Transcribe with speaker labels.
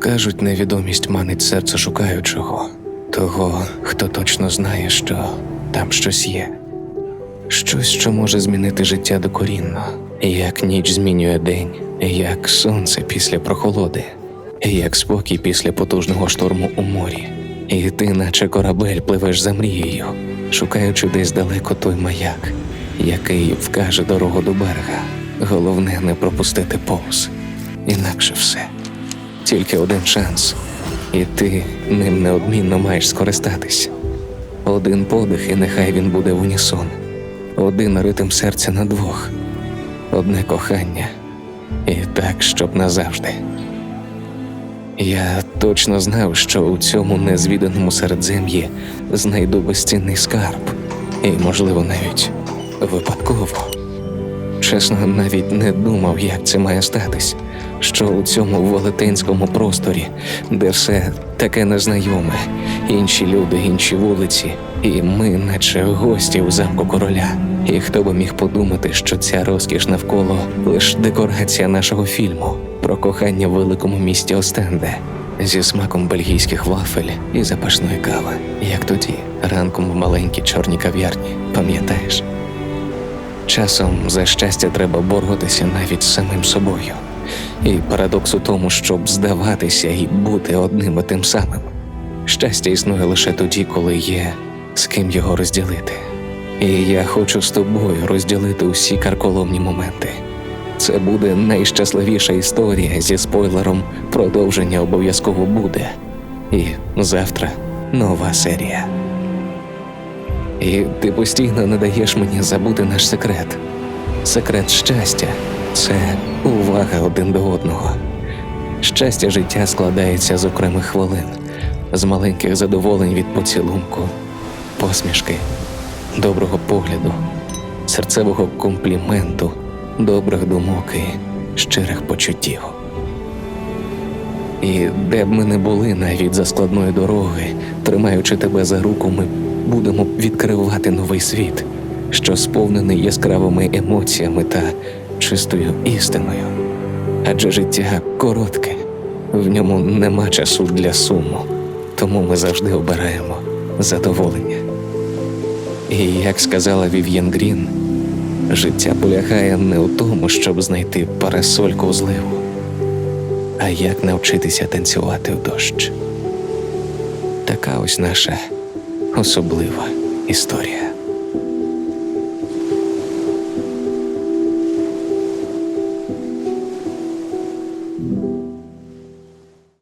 Speaker 1: Кажуть, невідомість манить серце шукаючого, того, хто точно знає, що там щось є. Щось, що може змінити життя докорінно, як ніч змінює день, як сонце після прохолоди, як спокій після потужного шторму у морі. І ти, наче корабель, пливеш за мрією, шукаючи десь далеко той маяк, який вкаже дорогу до берега. Головне не пропустити повз, інакше все. Тільки один шанс, і ти ним неодмінно маєш скористатись. Один подих, і нехай він буде в унісон, один ритм серця на двох, одне кохання, і так, щоб назавжди. Я точно знав, що у цьому незвіданому середзем'ї знайду безцінний скарб, і, можливо, навіть випадково. Чесно, навіть не думав, як це має статись, що у цьому велетенському просторі, де все таке незнайоме, інші люди, інші вулиці, і ми, наче гості у замку короля. І хто би міг подумати, що ця розкіш навколо лише декорація нашого фільму про кохання в великому місті Остенде зі смаком бельгійських вафель і запашної кави, як тоді, ранком в маленькій чорній кав'ярні, пам'ятаєш? Часом за щастя треба боротися навіть з самим собою. І парадокс у тому, щоб здаватися і бути одним і тим самим. Щастя існує лише тоді, коли є з ким його розділити. І я хочу з тобою розділити усі карколомні моменти. Це буде найщасливіша історія зі спойлером. Продовження обов'язково буде. І завтра нова серія. І ти постійно не даєш мені забути наш секрет. Секрет щастя це увага один до одного. Щастя життя складається з окремих хвилин, з маленьких задоволень від поцілунку, посмішки, доброго погляду, серцевого компліменту, добрих думок і щирих почуттів. І де б ми не були навіть за складної дороги, тримаючи тебе за руку, ми будемо відкривати новий світ, що сповнений яскравими емоціями та чистою істиною. Адже життя коротке, в ньому нема часу для суму, тому ми завжди обираємо задоволення. І як сказала Вів'єн Грін, життя полягає не у тому, щоб знайти парасольку зливу, а як навчитися танцювати в дощ. Така ось наша особлива історія.